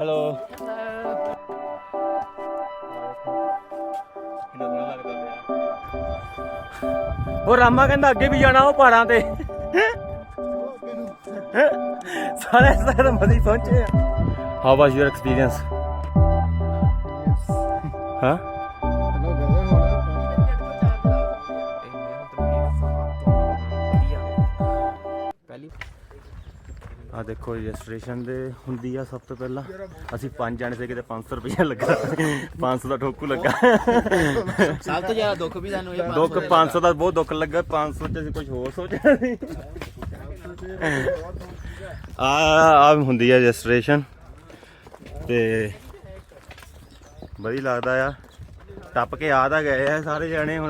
Hello ਉਹ ਰਾਮਾ ਕਹਿੰਦਾ ਅੱਗੇ ਵੀ ਜਾਣਾ ਉਹ ਪਹਾੜਾਂ ਤੇ। ਸਾਰੇ ਸਾਰੇ ਮਦੀ ਪਹੁੰਚੇ ਆ। ਹਾਊ ਵਾਸ ਯੂਰ ਐਕਸਪੀਰੀਅੰਸ ਹਾਂ ਦੇਖੋ ਰਜਿਸਟ੍ਰੇਸ਼ਨ ਦੇ ਹੁੰਦੀ ਆ ਸਭ ਤੋਂ ਪਹਿਲਾਂ। ਅਸੀਂ ਪੰਜ ਜਾਣੇ ਸੀ ਕਿਤੇ 500 ਰੁਪਏ ਲੱਗਾ। 500 ਦਾ ਠੋਕੂ ਲੱਗਾ। ਸਭ ਤੋਂ ਜ਼ਿਆਦਾ ਦੁੱਖ ਵੀ ਸਾਨੂੰ ਇਹ ਦੁੱਖ 500 ਦਾ ਬਹੁਤ ਦੁੱਖ ਲੱਗਾ। 500 ਚ ਅਸੀਂ ਕੁਝ ਹੋਰ ਸੋਚਿਆ ਸੀ ਆ ਆ ਹੁੰਦੀ ਆ ਰਜਿਸਟ੍ਰੇਸ਼ਨ ਤੇ ਵਧੀਆ ਲੱਗਦਾ ਆ। ਟੱਪ ਕੇ ਆ ਤਾਂ ਗਏ ਆ ਸਾਰੇ ਜਾਣੇ ਹੁਣ।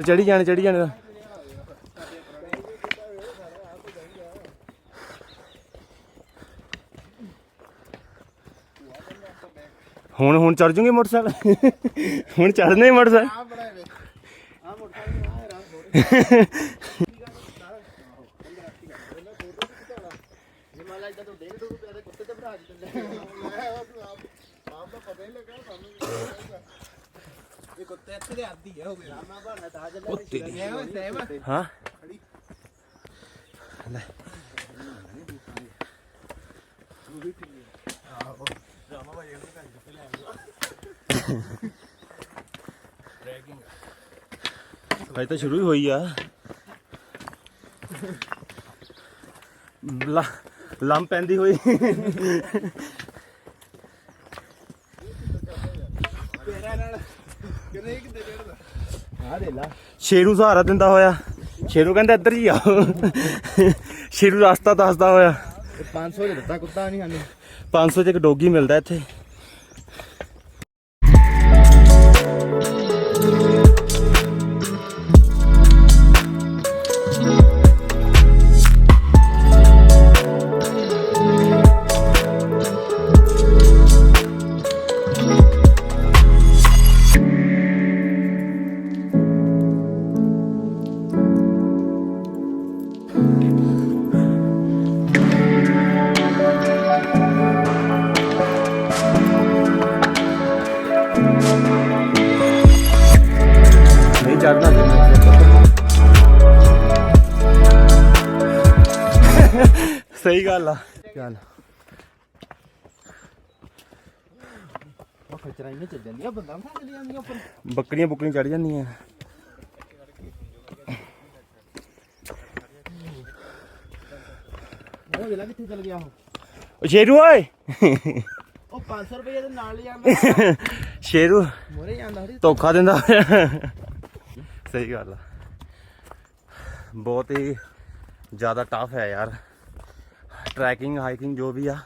ਚੜੀ ਜਾਣੇ ਚੜੀ ਜਾਣੇ ਹੁਣ ਹੁਣ ਚੜ ਜੂਗੇ ਮੋਟਰਸਾਈਕਲ? ਹੁਣ ਚੜਨੇ ਮੋਟਰਸਾਈਕਲ? ਹਿਮਾਲਯ ਦਾ ਡੇਢ ਦੋ ਰੁਪਏ ਦੇ ਕੁੱਤੇ ਤੇ ਭਰਾ ਦਿੰਦੇ ਇਹ ਕੁੱਤੇ ਇੱਥੇ ਦੇ ਆਦੀ ਆ। ਬਣਾ ਤਾਂ ਜਲੇ ਕੁੱਤੇ ਸੇਮ ਤਾਂ ਸ਼ੁਰੂ ਹੀ ਹੋਈ ਆ। ਲਾ ਲੰਮ ਪੈਂਦੀ ਹੋਈ ਆ ਦੇ ਲਾ ਸ਼ੇਰੂ ਸਹਾਰਾ ਦਿੰਦਾ ਹੋਇਆ। ਸ਼ੇਰੂ ਕਹਿੰਦਾ ਇੱਧਰ ਹੀ ਆਓ। ਸ਼ੇਰੂ ਰਸਤਾ ਦੱਸਦਾ ਹੋਇਆ। ਇਹ 500 ਦੇ ਦਿੱਤਾ ਕੁੱਤਾ ਨਹੀਂ ਸਾਨੂੰ। 500 ਚ ਇੱਕ ਡੋਗੀ ਮਿਲਦਾ ਇੱਥੇ। ਚੱਲ। ਉਹ ਖਚਰਾ ਇਹਨੇ ਚੱਲ ਜਾਂਦੀਆਂ ਬੰਦਾ ਮਸਾਂ ਚਲੀ ਜਾਂਦੀਆਂ ਉੱਪਰ। ਬੱਕਰੀਆਂ ਬੁੱਕਰੀਆਂ ਚੜ ਜਾਂਦੀਆਂ। ਉਹ ਵੇਲਾ ਕਿੱਥੇ ਚਲ ਗਿਆ ਉਹ। ਓ ਸ਼ੇਰੂ ਓਏ। ਉਹ 500 ਰੁਪਏ ਦੇ ਨਾਲ ਜਾਂਦਾ ਸ਼ੇਰੂ। ਮੋਰੇ ਜਾਂਦਾ ਹਰੀ ਧੋਖਾ ਦਿੰਦਾ। ਸਹੀ ਗੱਲ ਆ। ਬਹੁਤ ਹੀ ਜ਼ਿਆਦਾ ਟਫ ਹੈ ਯਾਰ। ਟਰੈਕਿੰਗ ਹਾਈਕਿੰਗ ਜੋ ਵੀ ਆ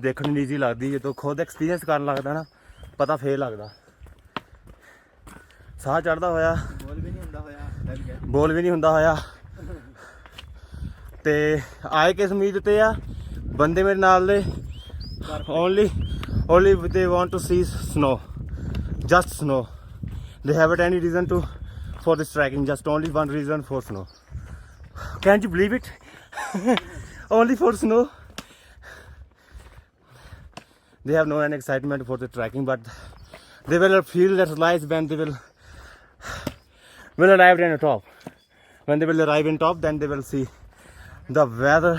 ਦੇਖਣ ਨੂੰ ਈਜ਼ੀ ਲੱਗਦੀ ਜਦੋਂ ਖੁਦ ਐਕਸਪੀਰੀਅੰਸ ਕਰਨ ਲੱਗਦਾ ਨਾ ਪਤਾ ਫੇਰ ਲੱਗਦਾ। ਸਾਹ ਚੜਦਾ ਹੋਇਆ। ਬੋਲ ਵੀ ਨਹੀਂ ਹੁੰਦਾ ਹੋਇਆ ਬੋਲ ਵੀ ਨਹੀਂ ਹੁੰਦਾ ਹੋਇਆ। ਤੇ ਆਏ ਕਿਸ ਉਮੀਦ ਤੇ ਆ? ਬੰਦੇ ਮੇਰੇ ਨਾਲ ਦੇ only only they want to see snow just snow they haven't any reason to for this trekking just only one reason for snow. Can't you believe it? only for snow they have no any excitement for the trekking but they will feel that life when they will will arrive in the top when they will arrive in top then they will see the weather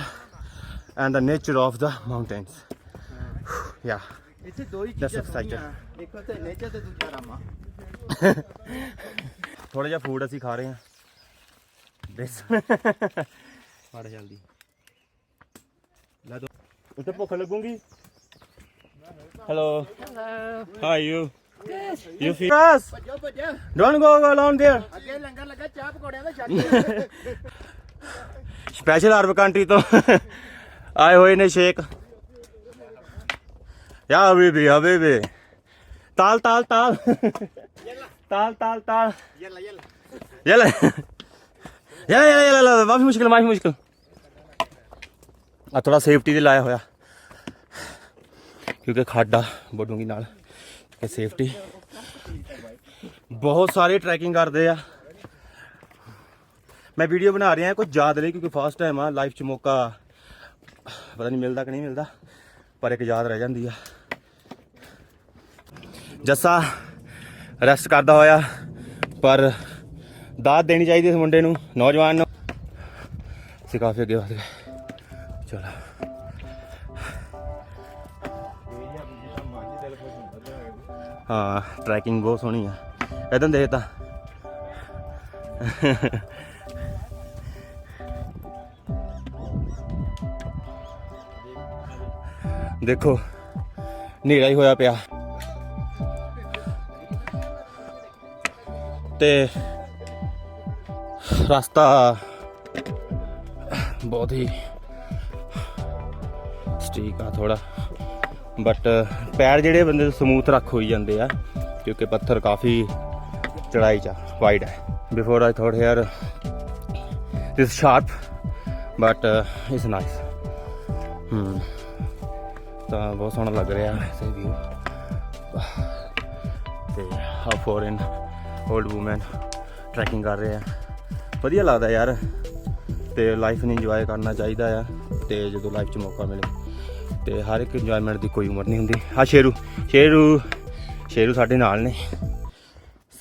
and the nature of the mountains yeah ਇੱਥੇ ਦੋ ਹੀ That's ਚੀਜ਼ਾਂ excited. ਸੋਹਣੀਆਂ ਇੱਕ ਤੇ nature ਤੇ ਦੂਜਾ ਰਾਮਾ ਥੋੜਾ ਜਿਹਾ ਫੂਡ ਅਸੀਂ ਖਾ ਰਹੇ ਹਾਂ ਬੇਸ ਮਾੜਾ ਜਲਦੀ ਲੈ ਦੋ ਉੱਤੇ ਭੁੱਖ ਲੱਗੂਗੀ hello hello how you You feel us? ਭੱਜੋ ਭੱਜੋ Don't go alone there. ਅੱਗੇ ਲੰਗਰ ਲੱਗਾ ਚਾਹ ਪਕੌੜਿਆਂ ਦਾ ਛੱਡ ਸਪੈਸ਼ਲ ਅਰਬ ਕੰਟਰੀ ਤੋਂ ਆਏ ਹੋਏ ਨੇ ਸ਼ੇਖ ਯਾ ਹਬੀਬੀ ਹਬੀਬੀ ਤਾਲ ਤਾਲ ਤਾਲ ਤਾਲ ਤਾਲ ਤਾਲ ਯੱਲਾ ਯੱਲਾ ਯਲਾ ਯਲਾ ਯਲਾ ਯਲਾ ਯਲਾ ਮਾਫੀ ਮੁਸ਼ਕਿਲ ਮਾਫੀ ਮੁਸ਼ਕਿਲ ਆ ਥੋੜਾ ਸੇਫਟੀ ਦੇ ਲਾਇਆ ਹੋਇਆ। ਕਿਉਂਕਿ ਖਾਡਾ ਬੜੂਗੀ ਨਾਲ ਕਿ ਸੇਫਟੀ ਬਹੁਤ ਸਾਰੇ ਟਰੈਕਿੰਗ ਕਰਦੇ ਆ। ਮੈਂ ਵੀਡੀਓ ਬਣਾ ਰਿਹਾ ਕੁਝ ਯਾਦ ਲਈ, ਕਿਉਂਕਿ ਫਸਟ ਟਾਈਮ ਆ ਲਾਈਫ 'ਚ ਮੌਕਾ ਪਤਾ ਨਹੀਂ ਮਿਲਦਾ ਕਿ ਨਹੀਂ ਮਿਲਦਾ, ਪਰ ਇੱਕ ਯਾਦ ਰਹਿ ਜਾਂਦੀ ਆ। ਜੱਸਾ ਰੈਸਟ ਕਰਦਾ ਹੋਇਆ, ਪਰ ਦਾਤ ਦੇਣੀ ਚਾਹੀਦੀ ਇਸ ਮੁੰਡੇ ਨੂੰ, ਨੌਜਵਾਨ ਨੂੰ। ਅਸੀਂ ਅੱਗੇ ਵਧ ਗਏ। ਚਲੋ। ਹਾਂ ਟਰੈਕਿੰਗ ਬਹੁਤ ਸੋਹਣੀ ਆ। ਇਦਾਂ ਦੇਖ ਤਾਂ। ਦੇਖੋ, ਹਨੇਰਾ ਹੀ ਹੋਇਆ ਪਿਆ। ਤੇ ਰਸਤਾ ਬਹੁਤ ਹੀ ਸਟੀਕ ਆ ਥੋੜਾ ਬਟ ਪੈਰ ਜਿਹੜੇ ਬੰਦੇ ਸਮੂਥ ਰੱਖ ਹੋਈ ਜਾਂਦੇ ਆ, ਕਿਉਂਕਿ ਪੱਥਰ ਕਾਫੀ ਚੜਾਈ ਚ ਵਾਈਡ ਹੈ before I thought here this sharp but it's nice ਹਮ ਤਾਂ ਬਹੁਤ ਸੋਹਣਾ ਲੱਗ ਰਿਹਾ ਹੈ ਇਹ ਵਿਊ ਤੇ ਆ ਫੋਰਨ 올ਡ ਔਮਨ ਟਰੈਕਿੰਗ ਕਰ ਰਹੇ। ਆ ਵਧੀਆ ਲੱਗਦਾ ਯਾਰ। ਤੇ ਲਾਈਫ ਨੂੰ ਇੰਜੋਏ ਕਰਨਾ ਚਾਹੀਦਾ ਆ। ਤੇ ਜਦੋਂ ਲਾਈਫ 'ਚ ਮੌਕਾ ਮਿਲੇ। ਤੇ ਹਰ ਇੱਕ ਇੰਜੋਇਮੈਂਟ ਦੀ ਕੋਈ ਉਮਰ ਨਹੀਂ ਹੁੰਦੀ। ਆ ਸ਼ੇਰੂ ਸ਼ੇਰੂ ਸ਼ੇਰੂ ਸਾਡੇ ਨਾਲ ਨੇ।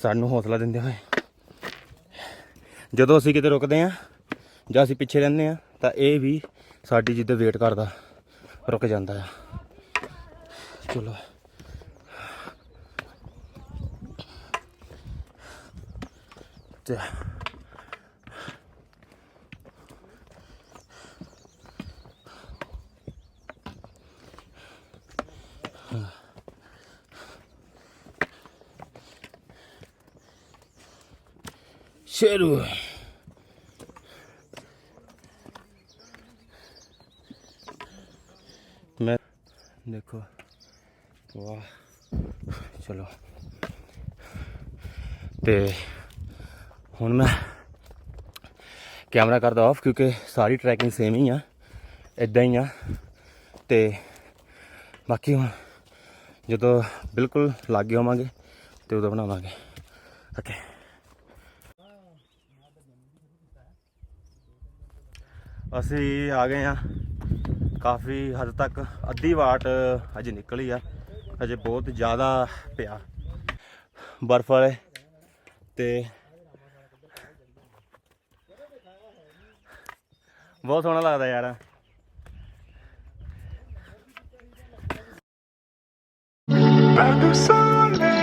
ਸਾਨੂੰ ਹੌਸਲਾ ਦਿੰਦੇ ਹੋਏ। ਜਦੋਂ ਅਸੀਂ ਕਿਤੇ ਰੁਕਦੇ ਆ ਜਾਂ ਅਸੀਂ ਪਿੱਛੇ ਰਹਿੰਦੇ ਆ ਤਾਂ ਇਹ ਵੀ ਸਾਡੀ ਜਿੱਦ ਵੇਟ ਕਰਦਾ ਰੁਕ ਜਾਂਦਾ ਆ। ਚਲੋ। ਤੇ ਸ਼ੇਰੂ ਮੈਂ ਦੇਖੋ ਵਾਹ ਚਲੋ ਤੇ ਹੁਣ ਮੈਂ ਕੈਮਰਾ ਕਰਦਾ ਆਫ ਕਿਉਂਕਿ ਸਾਰੀ ਟਰੈਕਿੰਗ ਸੇਮ ਹੀ ਆ ਇਦਾਂ ਹੀ ਆ। ਤੇ ਬਾਕੀ ਹੁਣ ਜਦੋਂ ਬਿਲਕੁਲ ਲਾਗੇ ਹੋਵਾਂਗੇ, ਤੇ ਉਦੋਂ ਬਣਾਵਾਂਗੇ। ਓਕੇ ਅਸੀਂ ਆ ਗਏ ਆ ਕਾਫੀ ਹੱਦ ਤੱਕ ਅੱਧੀ ਵਾਟ ਅਜੇ ਨਿਕਲੀ ਆ। ਅਜੇ ਬਹੁਤ ਜ਼ਿਆਦਾ ਪਿਆ। ਬਰਫ਼ ਵਾਲੇ ਤੇ ਬਹੁਤ ਸੋਹਣਾ ਲੱਗਦਾ ਯਾਰ। Pas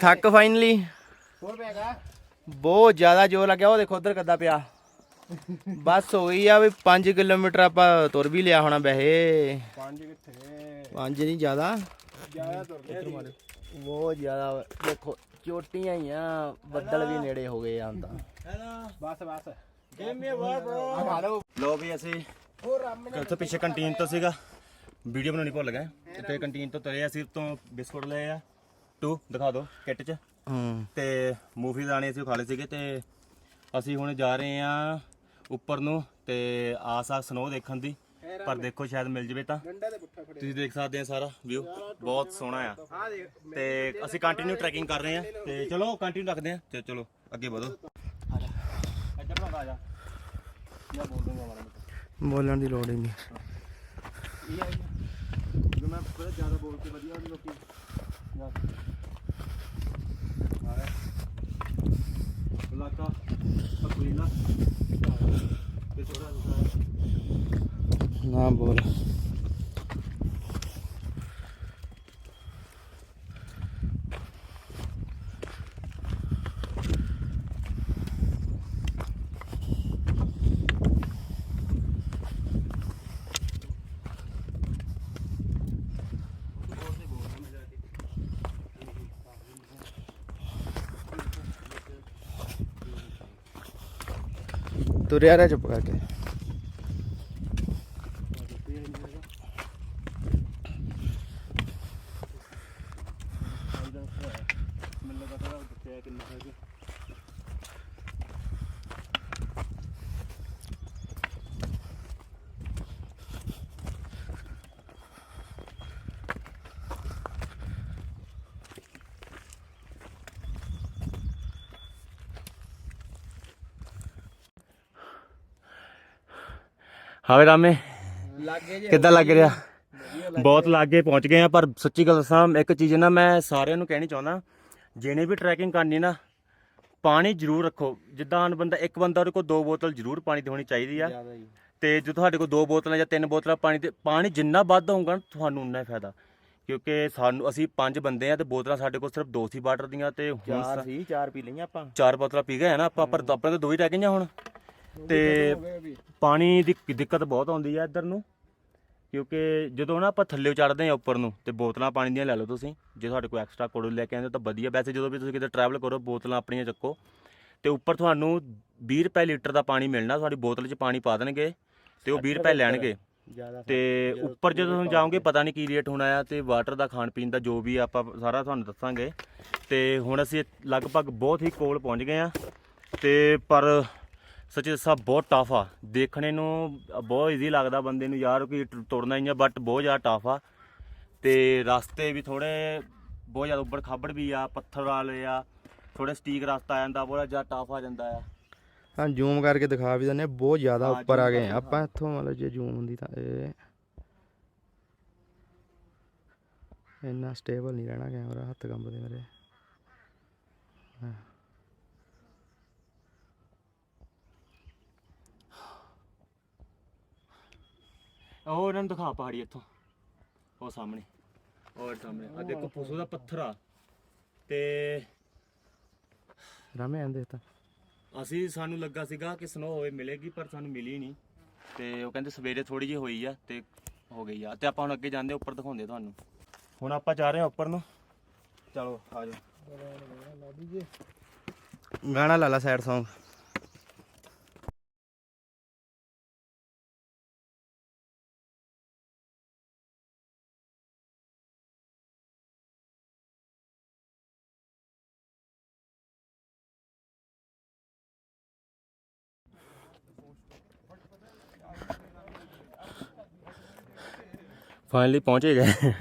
ਥੱਕ ਫਾਈਨਲੀ ਹੋਰ ਪੈਗਾ ਬਹੁਤ ਜ਼ਿਆਦਾ ਜ਼ੋਰ ਲੱਗਿਆ ਉਹ ਦੇਖੋ ਉਧਰ ਕੱਦਾ ਪਿਆ। ਬਸ ਹੋ ਗਈ ਆ ਵੀ 5 ਕਿਲੋਮੀਟਰ ਆਪਾਂ ਤੁਰ ਵੀ ਲਿਆ ਹੋਣਾ ਵੈਸੇ। ਪੰਜ ਕਿੱਥੇ? 5 ਨਹੀਂ ਜ਼ਿਆਦਾ। ਜ਼ਿਆਦਾ ਤੁਰ ਲਿਆ ਬਹੁਤ ਜ਼ਿਆਦਾ ਦੇਖੋ ਚੋਟੀਆਂ ਹੀ ਆ ਬੱਦਲ ਵੀ ਨੇੜੇ ਹੋ ਗਏ ਆ ਤਾਂ। ਬਸ ਬਸ। Give me a word bro ਲੋ ਵੀ ਅਸੀਂ ਉੱਥੇ ਪਿੱਛੇ ਕੰਟੀਨ ਤੋਂ ਸੀਗਾ। ਵੀਡੀਓ ਬਣਾਉਣੀ ਭੁੱਲ ਗਏ। ਤੇ ਕੰਟੀਨ ਤੋਂ ਤਰੇ ਅਸੀਂ ਤੋਂ ਬਿਸਕੁਟ ਲਏ ਆ। ਟੂ ਦਿਖਾ ਦਿਓ ਕਿੱਟ 'ਚ। ਹੂੰ। ਤੇ ਮੂਵੀ ਦਾਣੇ ਅਸੀਂ ਖਾ ਲਏ ਸੀਗੇ ਤੇ ਅਸੀਂ ਹੁਣ ਜਾ ਰਹੇ ਆ ਉੱਪਰ ਨੂੰ ਤੇ ਆਸ ਆ ਸਨੋ ਦੇਖਣ ਦੀ ਪਰ ਦੇਖੋ ਸ਼ਾਇਦ ਮਿਲ ਜਵੇ ਤਾਂ। ਤੁਸੀਂ ਦੇਖ ਸਕਦੇ ਆ ਸਾਰਾ ਵਿਊ ਬਹੁਤ ਸੋਹਣਾ ਆ। ਤੇ ਅਸੀਂ ਕੰਟੀਨਿਊ ਟਰੈਕਿੰਗ ਕਰ ਰਹੇ ਆ ਤੇ ਚਲੋ ਕੰਟੀਨਿਊ ਰੱਖਦੇ ਆ ਤੇ ਚਲੋ ਅੱਗੇ ਵਧੋ। ਇੱਧਰ ਨੂੰ ਆ ਜਾ। ਮੈਂ ਬੋਲ ਦੂੰਗਾ ਮਾੜਾ ਮੋਟਾ। ਬੋਲਣ ਦੀ ਲੋੜ ਹੀ ਨਹੀਂ। ਇਹ ਆਈ ਜੋ। ਮੈਂ ਜ਼ਿਆਦਾ ਬੋਲ ਕੇ ਵਧੀਆ ਲੋਕੀ। ਆਰੇ ਇਲਾਕਾ ਤੇ ਥੋੜਾ ਨਾ ਬੋਲ। ਤੁਰਿਆ ਰਹਿ ਚੁੱਪ ਕਰਕੇ ਮੈਨੂੰ ਲੱਗਾ ਥੋੜਾ ਦੱਸਿਆ ਕਿੰਨਾ ਹੈ ਜੀ ਹਾਵੇ ਰਾਮੇ ਕਿੱਦਾਂ ਲੱਗ ਰਿਹਾ? ਬਹੁਤ ਲਾਗੇ ਪਹੁੰਚ ਗਏ ਆ ਪਰ ਸੱਚੀ ਗੱਲ ਦੱਸਾਂ ਇੱਕ ਚੀਜ਼ ਨਾ ਮੈਂ ਸਾਰਿਆਂ ਨੂੰ ਕਹਿਣੀ ਚਾਹੁੰਦਾ ਜਿਹਨੇ ਵੀ ਟਰੈਕਿੰਗ ਕਰਨੀ ਨਾ ਪਾਣੀ ਜ਼ਰੂਰ ਰੱਖੋ। ਜਿੱਦਾਂ ਹੁਣ ਬੰਦਾ ਇੱਕ ਬੰਦਾ ਉਹਦੇ ਕੋਲ ਦੋ ਬੋਤਲ ਜ਼ਰੂਰ ਪਾਣੀ ਦੀ ਹੋਣੀ ਚਾਹੀਦੀ ਆ। ਤੇ ਜੇ ਤੁਹਾਡੇ ਕੋਲ ਦੋ ਬੋਤਲਾਂ ਜਾਂ ਤਿੰਨ ਬੋਤਲਾਂ ਪਾਣੀ ਦੇ ਪਾਣੀ ਜਿੰਨਾ ਵੱਧ ਹੋਊਗਾ ਤੁਹਾਨੂੰ ਉਨਾ ਹੀ ਫਾਇਦਾ। ਕਿਉਂਕਿ ਸਾਨੂੰ ਅਸੀਂ ਪੰਜ ਬੰਦੇ ਆ ਤੇ ਬੋਤਲਾਂ ਸਾਡੇ ਕੋਲ ਸਿਰਫ ਦੋ ਸੀ ਵਾਟਰ ਦੀਆਂ ਤੇ ਹੁਣ ਚਾਰ ਸਾ- ਚਾਰ ਪੀ ਲਈਆਂ ਆਪਾਂ। ਚਾਰ ਬੋਤਲਾਂ ਪੀ ਗਏ ਆ ਨਾ ਆਪਾਂ ਪਰ ਆਪਣੇ ਤਾਂ ਦੋ ਹੀ ਰਹਿ ਗਈਆਂ ਹੁਣ। ਤੇ ਪਾਣੀ ਦੀ ਦਿੱਕਤ ਬਹੁਤ ਆਉਂਦੀ ਆ ਇੱਧਰ ਨੂੰ ਕਿਉਂਕਿ ਜਦੋਂ ਨਾ ਆਪਾਂ ਥੱਲੇ ਚੜਦੇ ਆ ਉੱਪਰ ਨੂੰ ਤੇ ਬੋਤਲਾਂ ਪਾਣੀ ਦੀਆਂ ਲੈ ਲਓ ਤੁਸੀਂ ਜੇ ਤੁਹਾਡੇ ਕੋਲ ਐਕਸਟਰਾ ਕੋਲ ਲੈ ਕੇ ਆਉਂਦੇ ਤਾਂ ਵਧੀਆ। ਵੈਸੇ ਜਦੋਂ ਵੀ ਤੁਸੀਂ ਕਿਤੇ ਟਰੈਵਲ ਕਰੋ ਬੋਤਲਾਂ ਆਪਣੀਆਂ ਚੱਕੋ ਤੇ ਉੱਪਰ ਤੁਹਾਨੂੰ 20 ਰੁਪਏ ਲੀਟਰ ਦਾ ਪਾਣੀ ਮਿਲਣਾ ਤੁਹਾਡੀ ਬੋਤਲ 'ਚ ਪਾਣੀ ਪਾ ਦੇਣਗੇ ਤੇ ਉਹ 20 ਰੁਪਏ ਲੈਣਗੇ। ਤੇ ਉੱਪਰ ਜਦੋਂ ਤੁਸੀਂ ਜਾਓਗੇ ਪਤਾ ਨਹੀਂ ਕੀ ਰੇਟ ਹੋਣਾ ਆ ਤੇ ਵਾਟਰ ਦਾ ਖਾਣ ਪੀਣ ਦਾ ਜੋ ਵੀ ਆਪਾਂ ਸਾਰਾ ਤੁਹਾਨੂੰ ਦੱਸਾਂਗੇ। ਤੇ ਹੁਣ ਅਸੀਂ ਲਗਭਗ ਬਹੁਤ ਹੀ ਕੋਲ ਪਹੁੰਚ ਗਏ ਆ ਤੇ ਪਰ ਸੱਚੀ ਦੱਸਾਂ ਬਹੁਤ ਟਫ ਆ। ਦੇਖਣੇ ਨੂੰ ਬਹੁਤ ਈਜ਼ੀ ਲੱਗਦਾ ਬੰਦੇ ਨੂੰ ਯਾਰ ਕਿ ਤੁਰਨਾ ਹੀ ਆ ਬਟ ਬਹੁਤ ਜ਼ਿਆਦਾ ਟਫ ਆ। ਤੇ ਰਸਤੇ ਵੀ ਥੋੜੇ ਬਹੁਤ ਜ਼ਿਆਦਾ ਉੱਬੜ ਖਾਬੜ ਵੀ ਆ ਪੱਥਰ ਵਾਲੇ ਆ ਥੋੜੇ ਸਟੀਕ ਰਸਤਾ ਆ ਜਾਂਦਾ ਬਹੁਤ ਜ਼ਿਆਦਾ ਟਫ ਆ ਜਾਂਦਾ ਆ। ਹਾਂ ਜ਼ੂਮ ਕਰਕੇ ਦਿਖਾ ਵੀ ਦਿੰਦੇ ਹਾਂ, ਬਹੁਤ ਜ਼ਿਆਦਾ ਹਾਂ, ਉੱਪਰ ਆ ਗਏ ਹਾਂ। ਆਪਾਂ ਇੱਥੋਂ ਮਤਲਬ ਜੇ ਜ਼ੂਮ ਹੁੰਦੀ ਤਾਂ ਇਹ ਇੰਨਾ ਸਟੇਬਲ ਨਹੀਂ ਰਹਿਣਾ ਕੈਮਰਾ ਹੱਥ ਕੰਬਦੇ ਮੇਰੇ। ਉਹ ਇਹਨਾਂ ਨੂੰ ਦਿਖਾ ਪਹਾੜੀ ਇੱਥੋਂ। ਉਹ ਸਾਹਮਣੇ। ਉਹ ਸਾਹਮਣੇ। ਆ ਦੇਖੋ ਪੁਸੂ ਦਾ ਪੱਥਰ ਆ। ਤੇ ਰਾਮੇ ਆਂਦੇ ਤਾਂ ਅਸੀਂ ਸਾਨੂੰ ਲੱਗਾ ਸੀਗਾ ਕਿ ਸਨੋ ਹੋਵੇ ਮਿਲੇਗੀ ਪਰ ਸਾਨੂੰ ਮਿਲੀ ਨਹੀਂ। ਤੇ ਉਹ ਕਹਿੰਦੇ ਸਵੇਰੇ ਥੋੜੀ ਜਿਹੀ ਹੋਈ ਆ ਤੇ ਹੋ ਗਈ ਆ। ਤੇ ਆਪਾਂ ਹੁਣ ਅੱਗੇ ਜਾਂਦੇ ਉੱਪਰ ਦਿਖਾਉਂਦੇ ਤੁਹਾਨੂੰ। ਹੁਣ ਆਪਾਂ ਜਾ ਰਹੇ ਹਾਂ ਉੱਪਰ ਨੂੰ। ਚਲੋ ਆ ਜਾਓ। ਗਾਣਾ ਲਾ ਲਾ ਸੈਡ Song ਫਾਈਨਲੀ ਪਹੁੰਚੇ ਗਏ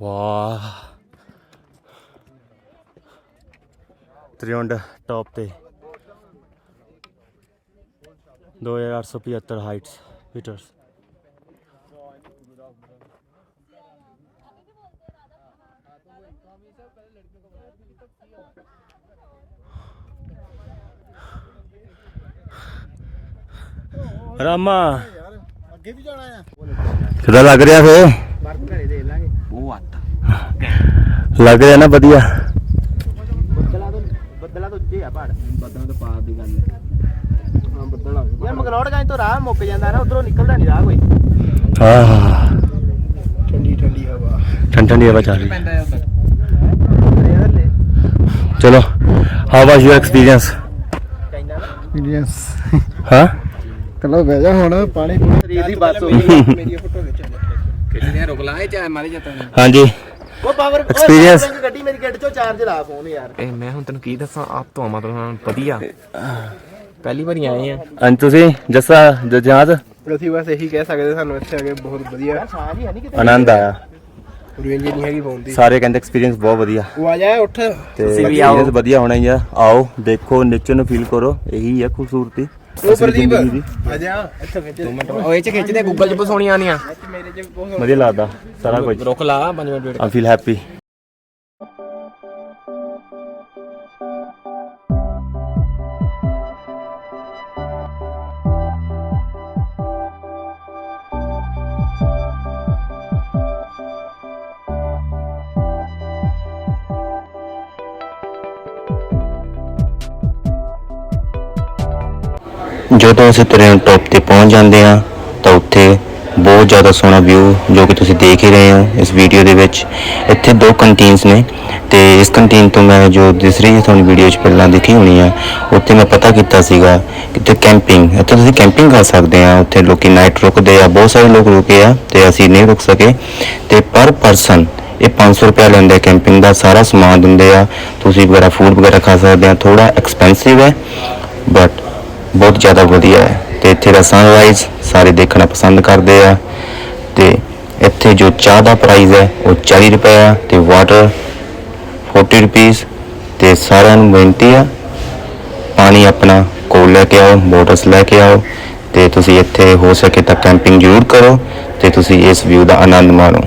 ਵਾਹ ਤ੍ਰਿਉਂਡ ਟੌਪ ਤੇ 2875 ਹਾਈਟਸ ਮੀਟਰਸ ਰਾਮਾ। ਅੱਗੇ ਵੀ ਜਾਣਾ ਆ। ਕਿਦਾਂ ਲੱਗ ਰਿਹਾ ਫੇ? ਬਰਫ ਘਰੇ ਦੇ ਲੱਗ। ਰਿਹਾ ਨਾ ਵਧੀਆ। ਬੱਦਲਾ ਤੋਂ ਬੱਦਲਾ ਤੋਂ ਉੱਚੇ ਆ ਪਹਾੜ। ਬੱਦਲਾ ਤੋਂ ਪਾਰ ਦੀ ਗੱਲ। ਹਾਂ ਬੱਦਲ ਆ ਯਾਰ ਮਗਲੋੜਗੰਜ ਤੋਂ ਰਾਹ ਮੁੱਕ ਜਾਂਦਾ ਨਾ ਉਧਰੋਂ ਨਿਕਲਦਾ ਨਹੀਂ ਰਾਹ ਕੋਈ। ਆਹ ਠੰਡੀ ਠੰਡੀ ਹਵਾ। ਠੰਡੀ ਠੰਡੀ ਹਵਾ ਚੱਲ ਰਹੀ। ਹੈ ਚਲੋ ਹਾਊ ਵਾਸ ਯੂਰ ਐਕਸਪੀਰੀਅੰਸ ਕਹਿੰਦਾ ਨਾ। ਐਕਸਪੀਰੀਅੰਸ ਹਾਂ? ਚਲੋ ਬਹਿ ਜਾ ਹੁਣ ਪਾਣੀ ਸਰੀਰ ਦੀ ਬੱਸ ਹੋਈ ਮੇਰੀ ਫੋਟੋ ਖਿੱਚ ਕਿੰਨੇ ਰੁਕ ਲਾਏ ਚਾਹੇ ਮਾਰੇ ਜਾਂਦਾ ਹਾਂਜੀ। ਉਹ ਪਾਵਰ Experience। ਗੱਡੀ ਮੇਰੀ ਗੱਡੀ ਚੋਂ ਚਾਰਜ ਲਾ ਫੋਨ ਯਾਰ। ਇਹ ਮੈਂ ਹੁਣ ਤੈਨੂੰ ਕੀ ਦੱਸਾਂ ਆਪ ਤੋਂ ਮਤਲਬ ਵਧੀਆ। ਪਹਿਲੀ ਵਾਰੀ ਆਏ ਆ। ਹਾਂ ਤੁਸੀਂ ਜੱਸਾ ਜਜਾਦ? ਅਸੀਂ ਬਸ ਇਹੀ ਕਹਿ ਸਕਦੇ ਸਾਨੂੰ ਇੱਥੇ ਆ ਕੇ ਬਹੁਤ ਵਧੀਆ ਆਨੰਦ ਆਇਆ। ਰੇਂਜ ਨਹੀਂ ਹੈਗੀ ਫੋਨ ਦੀ। ਸਾਰੇ ਕਹਿੰਦੇ ਐਕਸਪੀਰੀਅੰਸ ਬਹੁਤ ਵਧੀਆ। ਉਹ ਆ ਜਾ ਉੱਠ। ਤੁਸੀਂ ਵੀ ਆਓ। ਵਧੀਆ ਹੋਣਾ ਹੀ ਆ। ਆਓ ਦੇਖੋ ਨੇਚਰ ਨੂੰ ਫੀਲ ਕਰੋ। ਇਹੀ ਹੈ ਖੂਬਸੂਰਤੀ। ਉਹ ਪ੍ਰਦੀਪ ਜ਼ਿੰਦਗੀ ਦੀ। ਆ ਜਾ। ਇੱਥੇ ਖਿੱਚ ਉਹ ਇਹ ਚ ਖਿੱਚਦੇ ਗੂਗਲ ਚ ਬਸੋਣੀਆਂ ਆਣੀਆਂ ਮੇਰੇ ਚ ਬਹੁਤ ਵਧੀਆ ਲੱਗਦਾ ਸਾਰਾ ਕੁਝ ਰੁਕ ਲਾ 5 minute wait I feel happy ਜਦੋਂ ਅਸੀਂ ਟ੍ਰੇਨ ਟੌਪ ਤੇ ਪਹੁੰਚ ਜਾਂਦੇ ਹਾਂ, ਤਾਂ ਉੱਥੇ ਬਹੁਤ ਜ਼ਿਆਦਾ ਸੋਹਣਾ ਵਿਊ ਜੋ ਕਿ ਤੁਸੀਂ ਦੇਖ ਹੀ ਰਹੇ ਹੋ ਇਸ ਵੀਡੀਓ ਦੇ ਵਿੱਚ। ਇੱਥੇ ਦੋ ਕੰਟੀਨਸ ਨੇ ਤੇ ਇਸ ਕੰਟੀਨ ਤੋਂ ਮੈਂ ਜੋ ਦੂਸਰੀ ਤੁਹਾਨੂੰ ਵੀਡੀਓ 'ਚ ਪਹਿਲਾਂ ਦੇਖੀ ਹੋਣੀ ਆ, ਉੱਥੇ ਮੈਂ ਪਤਾ ਕੀਤਾ ਸੀਗਾ ਕਿ ਤੇ ਕੈਂਪਿੰਗ ਇੱਥੇ ਤੁਸੀਂ ਕੈਂਪਿੰਗ ਕਰ ਸਕਦੇ ਆ, ਉੱਥੇ ਲੋਕੀ ਨਾਈਟ ਰੁਕਦੇ ਆ, ਬਹੁਤ ਸਾਰੇ ਲੋਕ ਰੁਕੇ ਆ ਤੇ ਅਸੀਂ ਨਹੀਂ ਰੁਕ ਸਕੇ। ਤੇ ਪਰ ਪਰਸਨ ਇਹ 500 ਰੁਪਏ ਲੈਂਦੇ ਕੈਂਪਿੰਗ ਦਾ, ਸਾਰਾ ਸਮਾਨ ਦਿੰਦੇ ਆ। ਤੁਸੀਂ ਵਗੈਰਾ ਫੂਡ ਵਗੈਰਾ ਖਾ ਸਕਦੇ ਆ ਥੋੜਾ ਐਕਸਪੈਂਸਿਵ ਹੈ ਬਟ ਬਹੁਤ ਜ਼ਿਆਦਾ ਵਧੀਆ ਹੈ ਤੇ ਇੱਥੇ ਦਾ ਸਨਰਾਈਜ਼ ਸਾਰੇ ਦੇਖਣਾ ਪਸੰਦ ਕਰਦੇ ਆ ਤੇ ਇੱਥੇ ਜੋ ਚਾਹ ਦਾ ਪ੍ਰਾਈਸ ਹੈ ਉਹ 40 ਰੁਪਏ ਆ ਤੇ ਵਾਟਰ 40 ਰੁਪੀਸ ਤੇ ਸਾਰਿਆਂ ਨੂੰ ਬੇਨਤੀ ਆ, ਪਾਣੀ ਆਪਣਾ ਕੋਲ ਲੈ ਕੇ ਆਓ ਬੋਟਲਸ ਲੈ ਕੇ ਆਓ ਤੇ ਤੁਸੀਂ ਇੱਥੇ ਹੋ ਸਕੇ ਤਾਂ ਕੈਂਪਿੰਗ ਜ਼ਰੂਰ ਕਰੋ ਤੇ ਤੁਸੀਂ ਇਸ ਵਿਊ ਦਾ ਆਨੰਦ ਮਾਣੋ।